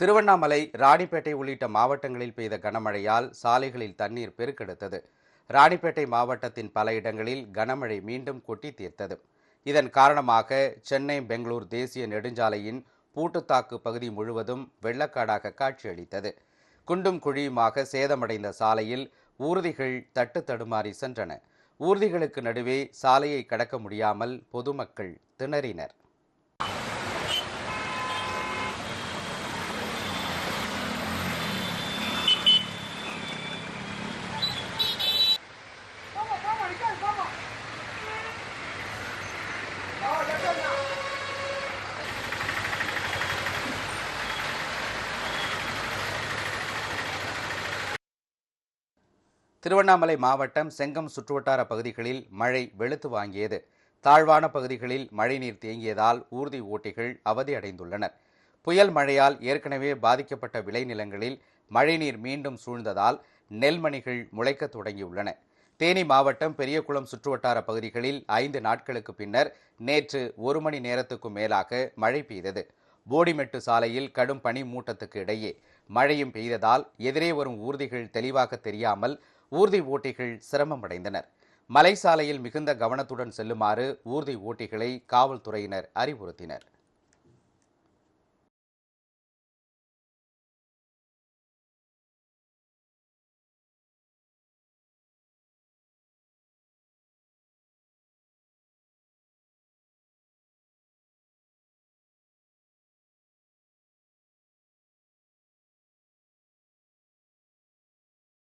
திருவண்ணாமலை ராணிப்பேட்டை உள்ளிட்ட மாவட்டங்களில் பெய்த கனமழையால் சாலைகளில் தண்ணீர் பெருக்கெடுத்தது. ராணிப்பேட்டை மாவட்டத்தின் பல இடங்களில் கனமழை மீண்டும் கொட்டி தீர்த்தது இதன் காரணமாக சென்னை பெங்களூர் தேசிய நெடுஞ்சாலையின் பூட்டுத்தாக்கு பகுதி முழுவதும் வெள்ளக்காடாக காட்சியளித்தது. குண்டும் குழியுமாக சேதமடைந்த சாலையில் ஊர்திகள் தட்டு தடுமாறி சென்றன. ஊர்திகளுக்கு நடுவே சாலையை கடக்க முடியாமல் பொதுமக்கள் திணறினர். திருவண்ணாமலை மாவட்டம் செங்கம் சுற்றுவட்டார பகுதிகளில் மழை வெளுத்து வாங்கியது. தாழ்வான பகுதிகளில் மழைநீர் தேங்கியதால் ஊர்தி ஓட்டிகள் அவதியடைந்துள்ளனர் புயல் மழையால் ஏற்கனவே பாதிக்கப்பட்ட விளைநிலங்களில் மழைநீர் மீண்டும் சூழ்ந்ததால் நெல்மணிகள் முளைக்கத் தொடங்கியுள்ளன. தேனி மாவட்டம் பெரியகுளம் சுற்றுவட்டார பகுதிகளில் ஐந்து நாட்களுக்கு பின்னர் நேற்று ஒரு மணி நேரத்துக்கும் மேலாக மழை பெய்தது. போடிமெட்டு சாலையில் கடும் பனி மூட்டத்துக்கு இடையே மழையும் பெய்ததால் எதிரே வரும் ஊர்திகள் தெளிவாக தெரியாமல் ஊர்தி ஓட்டிகள் சிரமமடைந்தனர். மலை சாலையில் மிகுந்த கவனத்துடன் செல்லுமாறு ஊர்தி ஓட்டிகளை காவல்துறையினர் அறிவுறுத்தினர்.